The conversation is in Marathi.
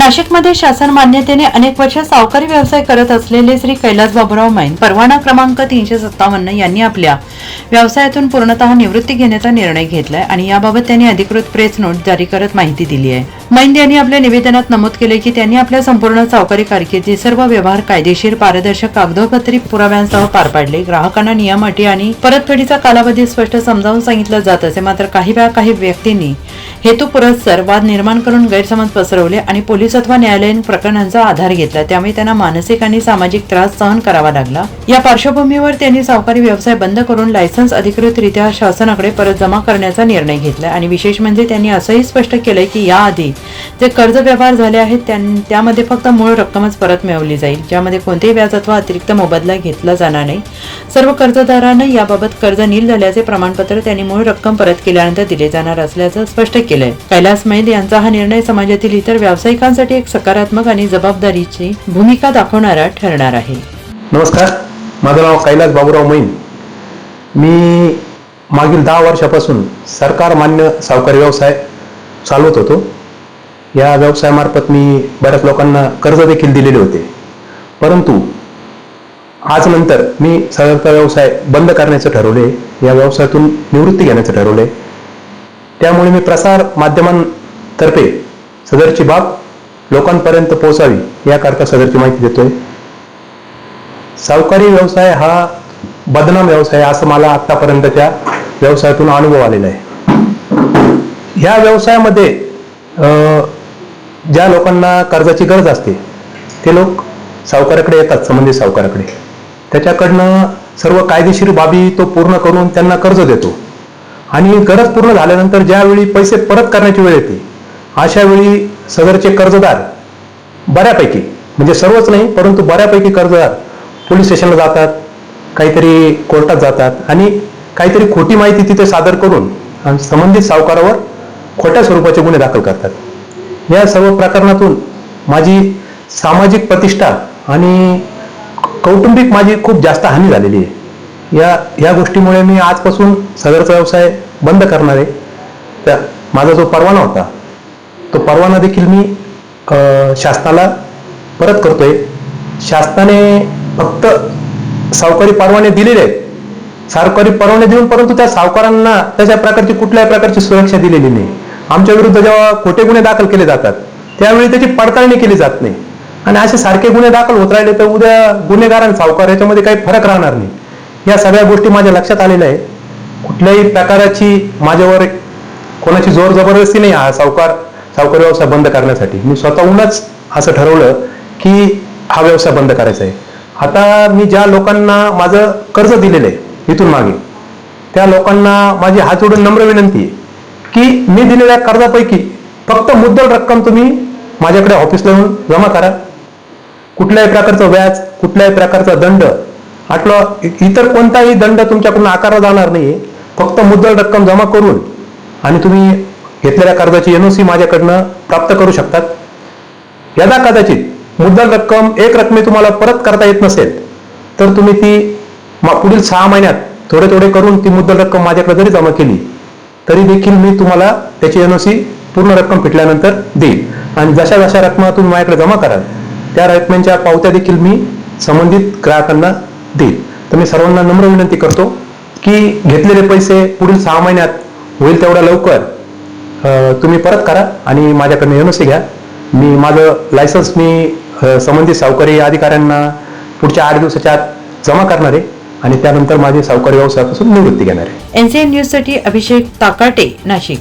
नाशिकमध्ये शासन मान्यतेने अनेक वर्ष सावकारी व्यवसाय करत असलेले श्री कैलास बाबूराव मैन परवाना क्रमांक तीनशे सत्तावन्न यांनी आपल्या व्यवसायातून पूर्णतः निवृत्ती घेण्याचा निर्णय घेतलाय आणि याबाबत त्यांनी अधिकृत प्रेस नोट जारी करत माहिती दिली आहे. मैंद यांनी आपल्या निवेदनात नमूद केले की त्यांनी आपल्या संपूर्ण सावकारी कारकिर्दी सर्व व्यवहार कायदेशीर पारदर्शक कागदोपत्री पुराव्यांसह पार पाडले. ग्राहकांना नियम अटी आणि परतफेडीचा कालावधी स्पष्ट समजावून सांगितलं जात असे. मात्र काही वेळा काही व्यक्तींनी हेतुपुरस्सर वाद निर्माण करून गैरसमज पसरवले आणि पोलीस अथवा न्यायालयीन प्रकरणांचा आधार घेतला. त्यामुळे त्यांना मानसिक आणि सामाजिक त्रास सहन करावा लागला. या पार्श्वभूमीवर त्यांनी सावकारी व्यवसाय बंद करून लायसन्स अधिकृतरित्या शासनाकडे परत जमा करण्याचा निर्णय घेतला आणि विशेष म्हणजे त्यांनी असंही स्पष्ट केलंय की याआधी जे कर्ज व्यवहार झाले आहेत त्यामध्ये फक्त मूळ रक्कमच परत मिळवली जाईल ज्यामध्ये कोणतेही व्याज अथवा अतिरिक्त मोबदला घेतला जाणार नाही. सर्व कर्जदारांना याबाबत कर्ज नील झाल्याचे प्रमाणपत्र त्यांनी मूळ रक्कम परत केल्यानंतर दिले जाणार असल्याचं स्पष्ट केलंय. कैलास मैद यांचा हा निर्णय समाजातील इतर व्यावसायिकांसाठी एक सकारात्मक आणि जबाबदारीची भूमिका दाखवणारा ठरणार आहे. नमस्कार माझं नाव कैलास बाबूराव मैन मी मागील दहा वर्षापासून सरकार मान्य सावकारी व्यवसाय चालवत होतो. या व्यवसायामार्फत मी बऱ्याच लोकांना कर्ज देखील दिलेले होते. परंतु आज नंतर मी सरकार व्यवसाय बंद करण्याचं ठरवले या व्यवसायातून निवृत्ती घेण्याचं ठरवले. त्यामुळे मी प्रसार माध्यमांतर्फे सदरची बाब लोकांपर्यंत पोहोचावी याकरता सदरची माहिती देतोय. सावकारी व्यवसाय हा बदनाम व्यवसाय असं मला आतापर्यंतच्या व्यवसायातून अनुभव आलेला आहे. ह्या व्यवसायामध्ये अं, ज्या लोकांना कर्जाची गरज असते ते लोक सावकाराकडे येतात संबंधित सावकाराकडे. त्याच्याकडनं सर्व कायदेशीर बाबी तो पूर्ण करून त्यांना कर्ज देतो. आणि गरज पूर्ण झाल्यानंतर ज्यावेळी पैसे परत करण्याची वेळ येते अशा वेळी सदरचे कर्जदार बऱ्यापैकी म्हणजे सर्वच नाही परंतु बऱ्यापैकी कर्जदार पोलीस स्टेशनला जातात काहीतरी कोर्टात जातात आणि काहीतरी खोटी माहिती तिथे सादर करून आणि संबंधित सावकारावर खोट्या स्वरूपाचे गुन्हे दाखल करतात. या सर्व प्रकरणातून माझी सामाजिक प्रतिष्ठा आणि कौटुंबिक माझी खूप जास्त हानी झालेली आहे. या या गोष्टीमुळे मी आजपासून सदरचा व्यवसाय बंद करणार आहे. त्या माझा जो परवाना होता तो परवाना देखील मी शासनाला परत करतोय. शासनाने फक्त सावकारी परवाने दिलेले आहेत. सावकारी परवाने देऊन परंतु त्या सावकारांना त्याच्या प्रकारची कुठल्याही प्रकारची सुरक्षा दिलेली नाही. आमच्या विरुद्ध जेव्हा खोटे गुन्हे दाखल केले जातात त्यावेळी त्याची पडताळणी केली जात नाही. आणि असे सारखे गुन्हे दाखल होत राहिले तर उद्या गुन्हेगार आणि सावकार याच्यामध्ये काही फरक राहणार नाही. या सगळ्या गोष्टी माझ्या लक्षात आलेल्या आहे कुठल्याही प्रकाराची माझ्यावर कोणाची जोर जबरदस्ती नाही हा सावकार सावकार व्यवसाय बंद करण्यासाठी. मी स्वतःहूनच असं ठरवलं की हा व्यवसाय बंद करायचा आहे. आता मी ज्या लोकांना माझं कर्ज दिलेलं आहे इथून मागे त्या लोकांना माझी हात जोडून नम्र विनंती आहे. की मी दिलेल्या कर्जापैकी फक्त मुद्दल रक्कम तुम्ही माझ्याकडे ऑफिसला येऊन जमा करा. कुठल्याही प्रकारचं व्याज कुठल्याही प्रकारचा दंड आटला इतर कोणताही दंड तुमच्याकडून आकारला जाणार नाही फक्त मुद्दल रक्कम जमा करून आणि तुम्ही घेतलेल्या कर्जाची एनओसी माझ्याकडनं प्राप्त करू शकतात. यदा कदाचित मुद्दल रक्कम एक रकमे तुम्हाला परत करता येत नसेल तर तुम्ही ती पुढील सहा महिन्यात थोडे थोडे करून ती मुद्दल रक्कम माझ्याकडे जरी जमा केली तरी देखील मी तुम्हाला त्याची एन ओ सी पूर्ण रक्कम फिटल्यानंतर देईल. आणि जशा जशा रकमा तुम्ही माझ्याकडे जमा कराल त्या रकमेच्या पावत्या देखील मी संबंधित ग्राहकांना देईल. तर मी सर्वांना नम्र विनंती करतो की घेतलेले पैसे पुढील सहा महिन्यात होईल तेवढ्या लवकर तुम्ही परत करा आणि माझ्याकडनं सी घ्या. मी माझं लायसन्स मी संबंधित सावकारी अधिकाऱ्यांना पुढच्या आठ दिवसाच्या आत जमा करणार आहे. आणि त्यानंतर माझे सावकारी व्यवसायापासून निवृत्ती घेणार. आहे एनसीएन न्यूजसाठी अभिषेक ताकाटे नाशिक.